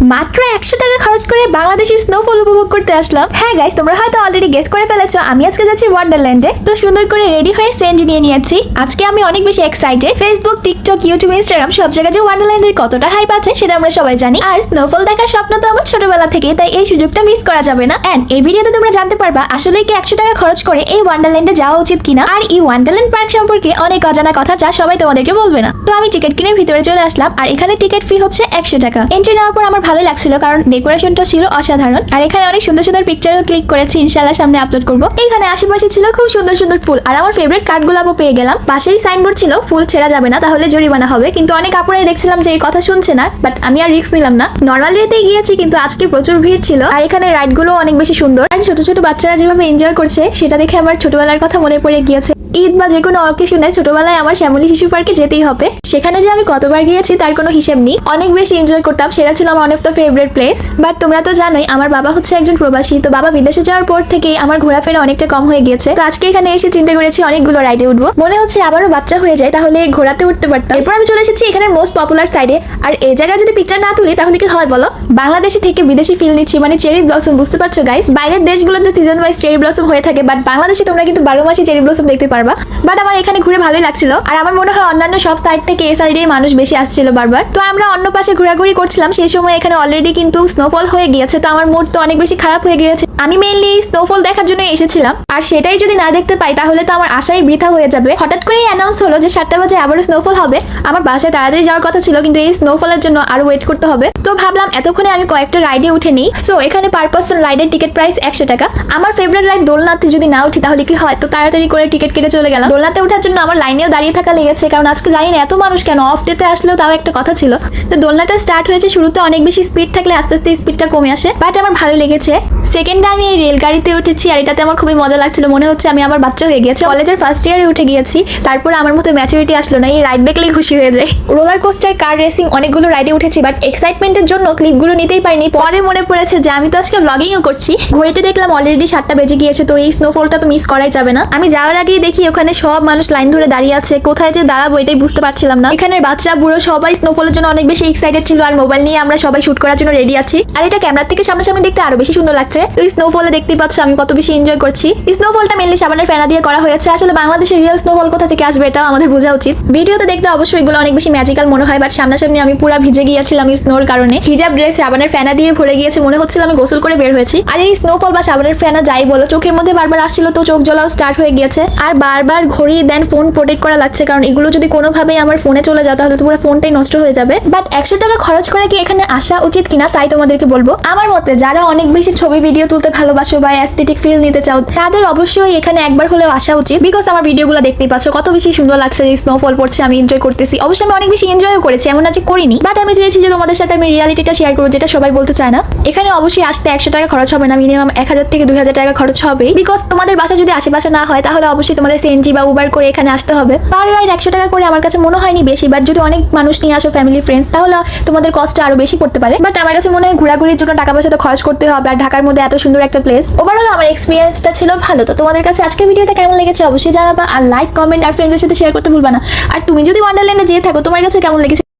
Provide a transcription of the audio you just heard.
মাত্র একশো টাকা খরচ করে বাংলাদেশি স্নোফল উপভোগ করতে আসলাম। হ্যাঁ গাইস তোমরা হয়তো অলরেডি গেস করে ফেলেছো, আমি আজকে যাচ্ছি ওয়ান্ডারল্যান্ডে তো সুন্দর করে রেডি হয়ে সেন্ড নিয়ে নিয়েছি। আজকে আমি অনেক বেশি excited Facebook TikTok YouTube Instagram সব জায়গায় যে ওয়ান্ডারল্যান্ডের কতটা হাইপ আছে, সেটা আমরা সবাই জানি। আর স্নোফল দেখার স্বপ্ন তো আমার ছোটবেলা থেকে তাই এই সুযোগটা মিস করা যাবে না। এন্ড এই ভিডিওতে তোমরা জানতে পারবা আসলে কি একশো টাকা খরচ করে এই ওয়ান্ডারল্যান্ডে যাওয়া উচিত কিনা। আর এই ওয়ান্ডারল্যান্ড পার্ক সম্পর্কে অনেক অজানা কথা যা সবাই তোমাদেরকে বলবে না। তো আমি টিকিট কিনে ভিতরে চলে আসলাম, আর এখানে টিকিট ফি হচ্ছে একশো টাকা। এন্ট্রি নেওয়ার পর আমার ভালো লাগছিল কারণ ডেকোরেশনটা ছিল অসাধারণ। আর এখানে অনেক সুন্দর সুন্দর পিকচারও ক্লিক করেছি ইনশাল্লাহ সামনে আপলোড করব। এখানে আশেপাশে ছিল খুব সুন্দর সুন্দর ফুল। আর আমার ফেভারিট কার্ড গোলাপও পেয়ে গেলাম। পাশেই সাইনবোর্ড ছিল, ফুল ছেঁড়া যাবে না, তাহলে জরিমানা হবে। কিন্তু অনেক আপুরাই দেখছিলাম যে এই কথা শুনছে না বাট আমি আর রিস্ক নিলাম না। নর্মাল রেতেই গিয়েছি, কিন্তু আজকে প্রচুর ভিড় ছিল। আর এখানে রাইডগুলো অনেক বেশি সুন্দর। আর ছোট ছোট বাচ্চারা যেভাবে এনজয় করছে, সেটা দেখে আমার ছোটবেলার কথা মনে পড়ে গিয়েছে। ঈদ বা যে কোনো অকেশনে ছোটবেলায় আমার শ্যামলী শিশু পার্কে যেতেই হবে। সেখানে যে আমি কতবার গিয়েছি তার কোনো হিসেব নেই। অনেক বেশি এনজয় করতাম, সেটা ছিল আমার অনেক তো ফেভারিট প্লেস বাট তোমরা তো জানোই, আমার বাবা হচ্ছে একজন প্রবাসী, তো বাবা বিদেশে যাওয়ার পর থেকেই আমার ঘোরাফেরা অনেকটা কম হয়ে গিয়েছে। তো আজকে এখানে এসে চিন্তা করেছি, অনেকগুলো রাইডে উঠবো। মনে হচ্ছে আবারও বাচ্চা হয়ে যায়, তাহলে ঘোরাতে উঠতে পারতাম। এরপর আমি চলে এসেছি এখানে মোস্ট পপুলার সাইডে আর এই জায়গায় যদি পিকচার না তুলি, তাহলে কি হয় বলো? বাংলাদেশি থেকে বিদেশি ফিল নিচ্ছি মানে চেরি ব্লসম বুঝতে পারছ গাইস বাইরের দেশগুলোতে সিজন ওয়াইজ চেরি ব্লসম হয়ে থাকে বাট বাংলাদেশে তোমরা কিন্তু বারো মাসে চেরি ব্লসম দেখতে পারবা বাট আমার এখানে ঘুরে ভালোই লাগছিল। আর আমার মনে হয় অন্যান্য সব সাইড থেকে এই সাইডে মানুষ বেশি আসছিল বারবার। তো আমরা অন্য পাশে ঘোরাঘুরি করছিলাম। সেই সময় এখানে অলরেডি কিন্তু স্নোফল হয়ে গিয়েছে। তো আমার মুড তো অনেক বেশি খারাপ হয়ে গিয়েছে। আমি মেইনলি স্নোফল দেখার জন্য এসেছিলাম। আর সেটাই যদি না দেখতে পাই, তাহলে তো আমার আশাই বৃথা হয়ে যাবে। হঠাৎ করেই অ্যানাউন্স হলো যে সাতটা বাজে আবারও স্নোফল হবে। আমার বাসায় তাড়াতাড়ি যাওয়ার কথা ছিল, কিন্তু এই স্নোফলের জন্য আরও ওয়েট করতে হবে। তো ভাবলাম, এতক্ষণে আমি কয়েকটা রাইডে উঠে নিই। সো এখানে পার পার্সন রাইডের টিকিট প্রাইস একশো টাকা। আমার ফেভারিট রাইড দোলনাতে যদি না উঠি, তাহলে কি হয়? তো তাড়াতাড়ি করে টিকিট কেটে চলে গেলাম। দোলনাতে ওঠার জন্য আমার লাইনেও দাঁড়িয়ে থাকা লেগেছে, কারণ আজকে জানি না এত মানুষ কেন অফ ডেতে আসলেও তাও একটা কথা ছিল। তো দোলনাটা স্টার্ট হয়েছে শুরুতে অনেক বেশি স্পিড থাকলে আস্তে আস্তে স্পিডটা কমে আসে বাট আমার ভালো লেগেছে। সেকেন্ডে আমি এই রেলগাড়িতে উঠেছি, আর এটাতে আমার খুবই মজা লাগছিল। মনে হচ্ছে আমি আমার বাচ্চা হয়ে গেছে। কলেজের ফার্স্ট ইয়ারে উঠে গিয়েছি, তারপর আমার মতো ম্যাচুরিটি আসলো না, এই রাইড দেখলেই খুশি হয়ে যায় রোলার কোস্টার কার রেসিং অনেকগুলো রাইডে উঠেছি বাট এক্সাইটমেন্টের জন্য ক্লিপগুলো নিতেই পারিনি। পরে মনে পড়েছে যে আমি তো আজকে ব্লগিংও করছি। ঘড়িতে দেখলাম অলরেডি সাতটা বেজে গিয়েছে, তো এই স্নোফলটা তো মিস করাই যাবে না। আমি যাওয়ার আগেই দেখি ওখানে সব মানুষ লাইন ধরে দাঁড়িয়ে আছে। কোথায় যে দাঁড়াবো এটাই বুঝতে পারছিলাম না। এখানের বাচ্চা, বুড়ো সবাই স্নোফলের জন্য অনেক বেশি এক্সাইটেড ছিল আর মোবাইল নিয়ে আমরা সবাই শুট করার জন্য রেডি আছি। আর এটা ক্যামেরার থেকে সামনাসামনি দেখতে আরও বেশি সুন্দর লাগছে। তো স্নোফলে দেখতে পাচ্ছ আমি কত বেশি এনজয় করছি। স্নোফলটা মেনলি সাবানের ফেনা দিয়ে করা হয়েছে। আসলে বাংলাদেশের রিয়েল স্নোফল কোথা থেকে আসবে এটাও আমাদের বোঝা উচিত। ভিডিওতে দেখতে অবশ্যই এগুলো অনেক বেশি ম্যাজিক্যাল মনে হয় বাট সামনাসামনি আমি পুরো ভিজে গিয়েছিলাম এই স্নোর কারণে। হিজাব ড্রেস সাবানের ফেনা দিয়ে ভরে গিয়েছে, মনে হচ্ছিল আমি গোসল করে বের হয়েছি। আর এই স্নোফল বা সাবানের ফেনা যাই বলো, চোখের মধ্যে বারবার আসছিল তো চোখ জ্বলাও স্টার্ট হয়ে গিয়েছে। আর বারবার ঘড়ি দেন ফোন প্রোটেক্ট করা লাগছে। কারণ এগুলো যদি কোনোভাবেই আমার ফোনে চলে যায়, তাহলে তো পুরো ফোনটাই নষ্ট হয়ে যাবে। বাট একশো টাকা খরচ করে কি এখানে আসা উচিত কিনা, তাই তোমাদেরকে বলব। আমার মতে, যারা অনেক বেশি ছবি ভিডিও তুলতে ভালোবাসো বা অ্যাস্থেটিক ফিল নিতে চাও, তাদের অবশ্যই এখানে একবার হলেও আসা উচিত। বিকজ আমার ভিডিওগুলো দেখতেই পাচ্ছ, কত বেশি সুন্দর লাগছে যে স্নোফল পড়ছে, আমি এনজয় করতেছি। অবশ্যই আমি অনেক বেশি এনজয়ও করেছি, এমন আছে করিনি। বাট আমি চেয়েছি যে তোমাদের সাথে আমি রিয়ালিটিটা শেয়ার করব, যেটা সবাই বলতে চায় না। এখানে অবশ্যই আসতে একশো টাকা খরচ হবে না মিনিমাম এক হাজার থেকে দুই হাজার টাকা খরচ হবে বিকজ তোমাদের বাসা যদি আশেপাশে না হয়, তাহলে অবশ্যই তোমাদের সিএনজি বা উবার করে এখানে আসতে হবে। পার রাইড একশো টাকা করে আমার কাছে মনে হয়নি বেশি বাট যদি অনেক মানুষ নিয়ে আসো ফ্যামিলি ফ্রেন্ডস তাহলে তোমাদের কস্টটা আরও বেশি পড়তে পারে। বাট আমার কাছে মনে হয় ঘোরাঘুরির জন্য টাকা পয়সা তো খরচ করতে হবে, আর ঢাকার মধ্যে এত সুন্দর একটা প্লেস ওভারঅল আমার এক্সপিরিয়েন্সটা ছিল ভালো। তো তোমাদের কাছে আজকের ভিডিওটা কেমন লেগেছে অবশ্যই জানাবা, আর লাইক কমেন্ট আর ফ্রেন্ডের সাথে শেয়ার করতে ভুলবা না। আর তুমি যদি ওয়ান্ডারল্যান্ডে যেয়ে থাকো, তোমার কাছে কেমন লেগেছে?